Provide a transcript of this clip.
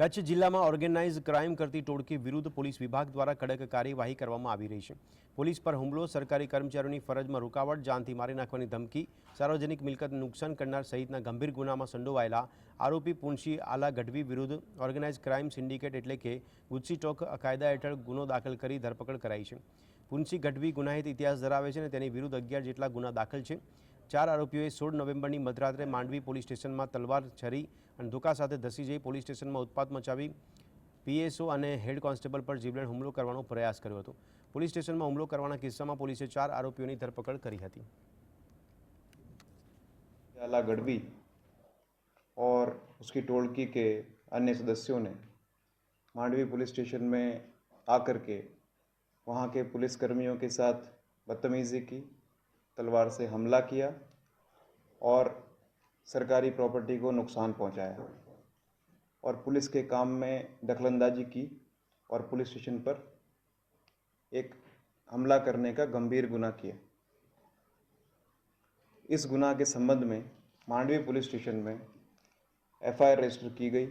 કચ્છ જિલ્લામાં organise crime કરતી ટોળકી વિરુદ્ધ પોલીસ વિભાગ દ્વારા કડક કાર્યવાહી કરવામાં આવી રહી છે પોલીસ પર હુમલો સરકારી કર્મચારીઓની ફરજમાં રૂકાવટ જાનથી મારી નાખવાની ધમકી સાર્વજનિક મિલકત નુકસાન કરનાર સહિતના ગંભીર ગુનામાં સંડોવાયેલા આરોપી પુનશી આલા ગઢવી વિરુદ્ધ ઓર્ગેનાઇઝ ક્રાઇમ સિન્ડિકેટ એટલે કે ગુચ્છી ટોક કાયદા હેઠળ ગુનો દાખલ કરી ધરપકડ કરાઈ છે પુનશી ગઢવી ગુનાહિત ઇતિહાસ ધરાવે છે અને તેની વિરુદ્ધ અગિયાર જેટલા ગુના દાખલ છે चार आरोपीयो ए 16 नवंबर नी મધરાત્રે માંડવી પોલીસ સ્ટેશનમાં તલવાર છરી અને ધુકા સાથે ધસી જઈ પોલીસ સ્ટેશનમાં ઉથપાટ મચાવી પીએસઓ અને હેડ કોન્સ્ટેબલ પર જીબલન હુમલો કરવાનો પ્રયાસ કર્યો હતો પોલીસ સ્ટેશનમાં હુમલો કરવાનો કિસ્સામાં પોલીસે ચાર આરોપીઓની ધરપકડ કરી હતી આલા ગડબી ઓર ઉસકી ટોળકી કે અન્ય સદસ્યોને માંડવી પોલીસ સ્ટેશન મે આકરકે વહાકે પોલીસ કર્મીઓ કે સાથ બદતમીજી કી तलवार से हमला किया और सरकारी प्रॉपर्टी को नुकसान पहुंचाया और पुलिस के काम में दखलंदाजी की और पुलिस स्टेशन पर एक हमला करने का गंभीर गुनाह किया इस गुनाह के संबंध में मांडवी पुलिस स्टेशन में एफआईआर रजिस्टर की गई